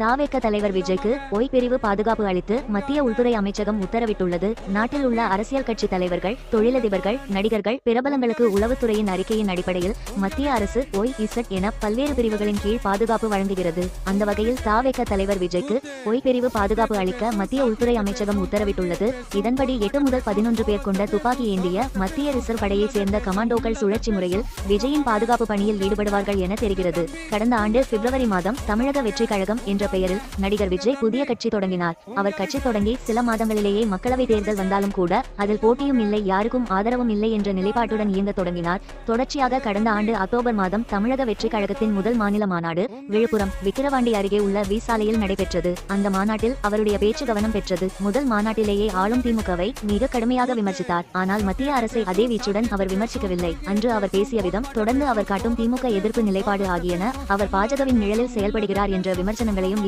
தாவேக்க தலைவர் விஜய்க்கு ஒய் பிரிவு பாதுகாப்பு அளித்து மத்திய உள்துறை அமைச்சகம் உத்தரவிட்டுள்ளது. நாட்டில் உள்ள அரசியல் கட்சி தலைவர்கள் தொழிலதிபர்கள் நடிகர்கள் பிரபலங்களுக்கு உளவுத்துறையின் அறிக்கையின் அடிப்படையில் மத்திய அரசு ஒய் இசட் என பல்வேறு பிரிவுகளின் கீழ் பாதுகாப்பு வழங்குகிறது. அந்த வகையில் தாவேக்க தலைவர் விஜய்க்கு ஒய் பிரிவு பாதுகாப்பு அளிக்க மத்திய உள்துறை அமைச்சகம் உத்தரவிட்டுள்ளது. இதன்படி எட்டு முதல் பதினொன்று பேர் கொண்ட துப்பாக்கி ஏந்திய மத்திய ரிசர்வ் படையைச் சேர்ந்த கமாண்டோக்கள் சுழற்சி முறையில் விஜயின் பாதுகாப்பு பணியில் ஈடுபடுவார்கள் என தெரிகிறது. கடந்த ஆண்டு பிப்ரவரி மாதம் தமிழக வெற்றி கழகம் என்ற பெயரில் நடிகர் விஜய் புதிய கட்சி தொடங்கினார். அவர் கட்சி தொடங்கி சில மாதங்களிலேயே மக்களவை தேர்தல் வந்தாலும் கூட அதில் போட்டியும் இல்லை யாருக்கும் ஆதரவும் இல்லை என்ற நிலைப்பாட்டுடன் இயங்க தொடங்கினார். தொடர்ச்சியாக கடந்த ஆண்டு அக்டோபர் மாதம் தமிழக வெற்றி கழகத்தின் முதல் மாநில மாநாடு விழுப்புரம் விக்கிரவாண்டி அருகே உள்ள வி சாலையில் நடைபெற்றது. அந்த மாநாட்டில் அவருடைய பேச்சு கவனம் பெற்றது. முதல் மாநாட்டிலேயே ஆளும் திமுகவை மிக கடுமையாக விமர்சித்தார். ஆனால் மத்திய அரசை அதே வீச்சுடன் அவர் விமர்சிக்கவில்லை. அன்று அவர் பேசிய விதம் தொடர்ந்து அவர் காட்டும் திமுக எதிர்ப்பு நிலைப்பாடு ஆகியன அவர் பாஜகவின் நிழலில் செயல்படுகிறார் என்ற விமர்சனங்களையும்